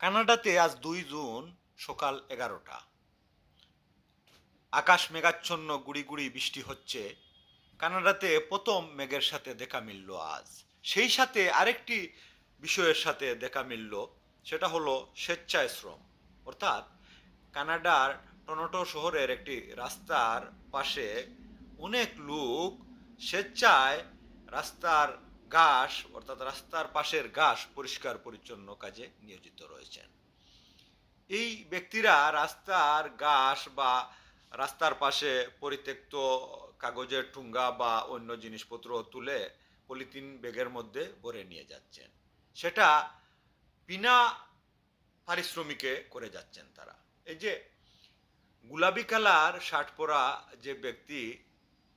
কানাডাতে আজ দুই জুন সকাল এগারোটা। আকাশ মেঘাচ্ছন্ন গুড়ি গুড়ি বৃষ্টি হচ্ছে। কানাডাতে প্রথম মেঘের সাথে দেখা মিলল আজ। সেই সাথে আরেকটি বিষয়ের সাথে দেখা মিলল, সেটা হলো স্বেচ্ছায় শ্রম অর্থাৎ কানাডার টরন্টো শহরের একটি রাস্তার পাশে অনেক লোক স্বেচ্ছায় রাস্তার ঘাস, অর্থাৎ রাস্তার পাশের ঘাস পরিষ্কার পরিচ্ছন্ন কাজে নিয়োজিত রয়েছেন। এই ব্যক্তিরা রাস্তার ঘাস বা রাস্তার পাশে পরিত্যক্ত কাগজের ঠুঙ্গা বা অন্য জিনিসপত্র তুলে পলিথিন ব্যাগের মধ্যে ভরে নিয়ে যাচ্ছেন। সেটা বিনা পারিশ্রমিকে করে যাচ্ছেন তারা। এই যে গুলাবি কালার, শার্ট পরা যে ব্যক্তি,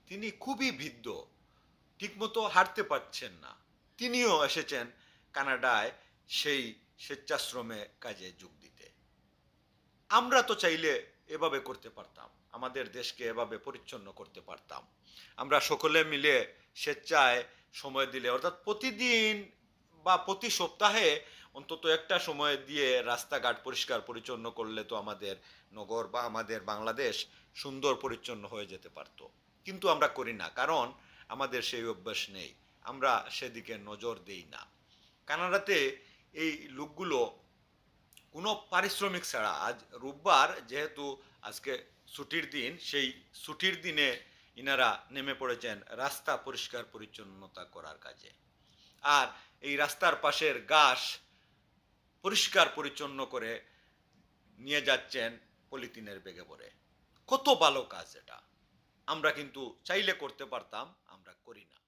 তিনি খুবই বৃদ্ধ। ঠিকমতো হাঁটতে পারছেন না। তিনিও এসেছেন কানাডায় সেই স্বেচ্ছাশ্রমে কাজে যোগ দিতে। আমরা তো চাইলে এভাবে করতে পারতাম, আমাদের দেশকে এভাবে পরিচ্ছন্ন করতে পারতাম। আমরা সকলে মিলে স্বেচ্ছায় সময় দিলে, অর্থাৎ প্রতিদিন বা প্রতি সপ্তাহে অন্তত একটা সময় দিয়ে রাস্তাঘাট পরিষ্কার পরিচ্ছন্ন করলে তো আমাদের নগর বা আমাদের বাংলাদেশ সুন্দর পরিচ্ছন্ন হয়ে যেতে পারতো। কিন্তু আমরা করি না, কারণ আমাদের সেই অভ্যাস নেই। আমরা সেদিকে নজর দেই না। কানাডাতে এই লোকগুলো কোনো পারিশ্রমিক ছাড়া আজ রোববার যেহেতু আজকে ছুটির দিন, সেই ছুটির দিনে ইনারা নেমে পড়েছেন রাস্তা পরিষ্কার পরিচ্ছন্নতা করার কাজে। আর এই রাস্তার পাশের ঘাস পরিষ্কার পরিচ্ছন্ন করে নিয়ে যাচ্ছেন পলিথিনের বেগে পড়ে কত ভালো কাজ এটা। আমরা কিন্তু চাইলে করতে পারতাম করি না